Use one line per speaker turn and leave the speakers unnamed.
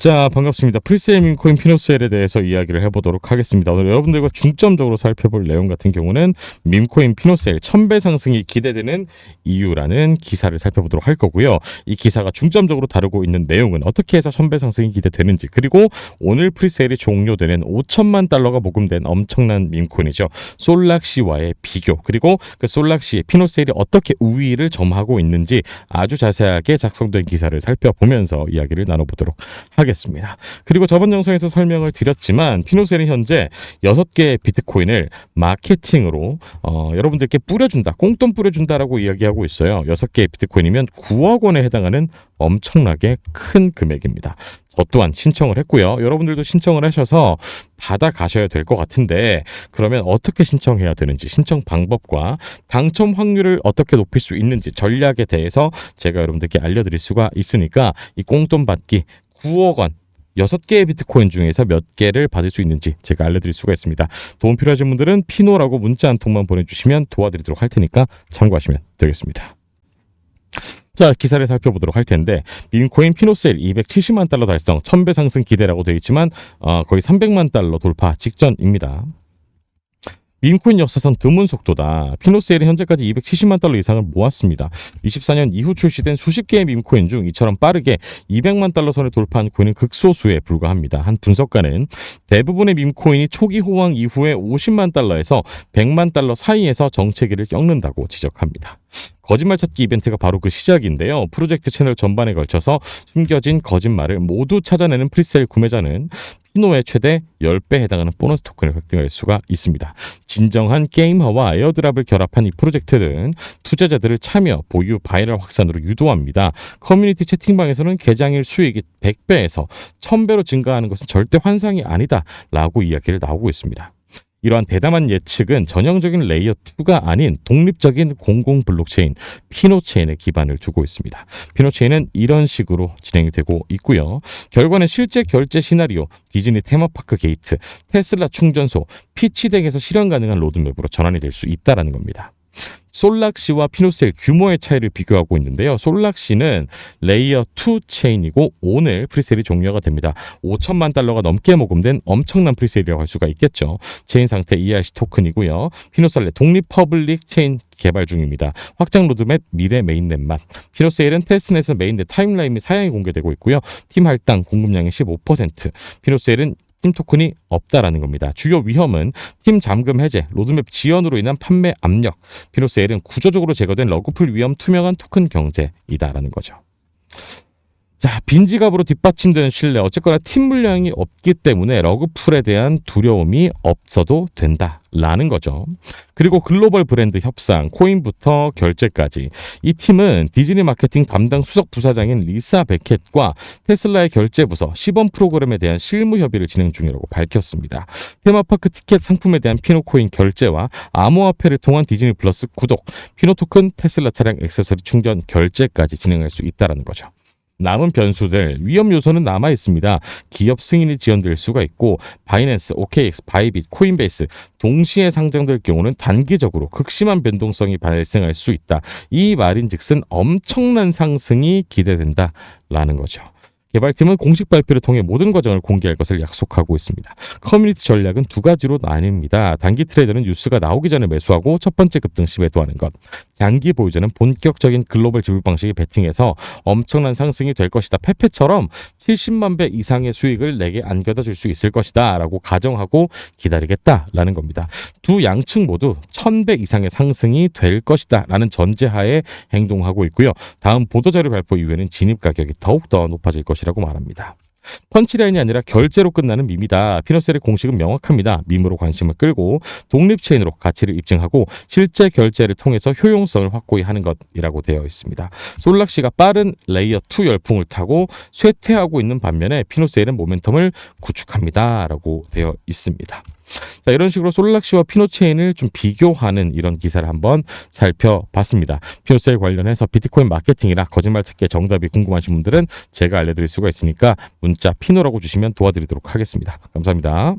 자 반갑습니다. 프리세일 민코인 피노셀에 대해서 이야기를 해보도록 하겠습니다. 오늘 여러분들과 중점적으로 살펴볼 내용 같은 경우는 민코인 피노셀 1000배 상승이 기대되는 이유라는 기사를 살펴보도록 할 거고요. 이 기사가 중점적으로 다루고 있는 내용은 어떻게 해서 1000배 상승이 기대되는지 그리고 오늘 프리세일이 종료되는 5천만 달러가 모금된 엄청난 민코인이죠. 솔락시와의 비교 그리고 그 솔락시의 피노셀이 어떻게 우위를 점하고 있는지 아주 자세하게 작성된 기사를 살펴보면서 이야기를 나눠보도록 하겠습니다. 그리고 저번 영상에서 설명을 드렸지만 피노셀은 현재 6개의 비트코인을 마케팅으로 어, 여러분들께 뿌려준다, 꽁돈 뿌려준다라고 이야기하고 있어요. 6개의 비트코인이면 9억 원에 해당하는 엄청나게 큰 금액입니다. 저 또한 신청을 했고요. 여러분들도 신청을 하셔서 받아 가셔야 될 것 같은데 그러면 어떻게 신청해야 되는지 신청 방법과 당첨 확률을 어떻게 높일 수 있는지 전략에 대해서 제가 여러분들께 알려드릴 수가 있으니까 이 꽁돈 받기 9억 원 여섯 개의 비트코인 중에서 몇 개를 받을 수 있는지 제가 알려드릴 수가 있습니다. 도움 필요하신 분들은 피노라고 문자 한 통만 보내주시면 도와드리도록 할 테니까 참고하시면 되겠습니다. 자 기사를 살펴보도록 할 텐데 민코인 피노셀 270만 달러 달성 1000배 상승 기대라고 되어 있지만 어, 거의 300만 달러 돌파 직전입니다. 민코인 역사상 드문 속도다. 피노셀이 현재까지 270만 달러 이상을 모았습니다. 24년 이후 출시된 수십 개의 밈코인 중 이처럼 빠르게 200만 달러 선을 돌파한 코인은 극소수에 불과합니다. 한 분석가는 대부분의 밈코인이 초기 호황 이후에 50만 달러에서 100만 달러 사이에서 정체기를 꺾는다고 지적합니다. 거짓말 찾기 이벤트가 바로 그 시작인데요. 프로젝트 채널 전반에 걸쳐서 숨겨진 거짓말을 모두 찾아내는 프리셀 구매자는 피노의 최대 10배 해당하는 보너스 토큰을 획득할 수가 있습니다. 진정한 게임화와 에어드랍을 결합한 이 프로젝트는 투자자들을 참여, 보유, 바이럴 확산으로 유도합니다. 커뮤니티 채팅방에서는 개장일 수익이 100배에서 1000배로 증가하는 것은 절대 환상이 아니다 라고 이야기를 나오고 있습니다. 이러한 대담한 예측은 전형적인 레이어 2가 아닌 독립적인 공공 블록체인 피노체인에 기반을 두고 있습니다. 피노체인은 이런 식으로 진행이 되고 있고요. 결과는 실제 결제 시나리오, 디즈니 테마파크 게이트, 테슬라 충전소, 피치 덱에서 실현 가능한 로드맵으로 전환이 될 수 있다라는 겁니다. 솔락시와 피노셀 규모의 차이를 비교하고 있는데요. 솔락시는 레이어 2 체인이고 오늘 프리셀이 종료가 됩니다. 5천만 달러가 넘게 모금된 엄청난 프리셀이라고 할 수가 있겠죠. 체인 상태 ERC 토큰이고요. 피노셀의 독립 퍼블릭 체인 개발 중입니다. 확장 로드맵 미래 메인넷만. 피노셀은 테스트넷에서 메인넷 타임라인 및 사양이 공개되고 있고요. 팀 할당 공급량의 15%. 피노셀은 팀 토큰이 없다라는 겁니다. 주요 위험은 팀 잠금 해제, 로드맵 지연으로 인한 판매 압력, 피노셀은 구조적으로 제거된 러그풀 위험 투명한 토큰 경제이다라는 거죠. 자, 빈 지갑으로 뒷받침되는 신뢰. 어쨌거나 팀 물량이 없기 때문에 러그풀에 대한 두려움이 없어도 된다 라는 거죠. 그리고 글로벌 브랜드 협상, 코인부터 결제까지. 이 팀은 디즈니 마케팅 담당 수석 부사장인 리사 베켓과 테슬라의 결제 부서 시범 프로그램에 대한 실무 협의를 진행 중이라고 밝혔습니다. 테마파크 티켓 상품에 대한 피노코인 결제와 암호화폐를 통한 디즈니 플러스 구독, 피노토큰 테슬라 차량 액세서리 충전 결제까지 진행할 수 있다라는 거죠. 남은 변수들 위험 요소는 남아 있습니다. 기업 승인이 지연될 수가 있고 바이낸스, OKX, 바이빗, 코인베이스 동시에 상장될 경우는 단기적으로 극심한 변동성이 발생할 수 있다. 이 말인즉슨 엄청난 상승이 기대된다라는 거죠. 개발팀은 공식 발표를 통해 모든 과정을 공개할 것을 약속하고 있습니다. 커뮤니티 전략은 두 가지로 나뉩니다. 단기 트레이더는 뉴스가 나오기 전에 매수하고 첫 번째 급등 시 매도하는 것. 장기 보유자는 본격적인 글로벌 지불 방식에 베팅해서 엄청난 상승이 될 것이다. 페페처럼 70만 배 이상의 수익을 내게 안겨다 줄 수 있을 것이다. 라고 가정하고 기다리겠다라는 겁니다. 두 양측 모두 1000배 이상의 상승이 될 것이다. 라는 전제하에 행동하고 있고요. 다음 보도자료 발표 이후에는 진입 가격이 더욱더 높아질 것이 라고 말합니다. 펀치라인이 아니라 결제로 끝나는 밈이다. 피노셀의 공식은 명확합니다. 밈으로 관심을 끌고 독립 체인으로 가치를 입증하고 실제 결제를 통해서 효용성을 확고히 하는 것이라고 되어 있습니다. 솔락시가 빠른 레이어 2 열풍을 타고 쇠퇴하고 있는 반면에 피노셀은 모멘텀을 구축합니다라고 되어 있습니다. 자, 이런 식으로 솔락시와 피노체인을 좀 비교하는 이런 기사를 한번 살펴봤습니다. 피노셀 관련해서 비트코인 마케팅이나 거짓말 찾기의 정답이 궁금하신 분들은 제가 알려드릴 수가 있으니까 문자 피노라고 주시면 도와드리도록 하겠습니다. 감사합니다.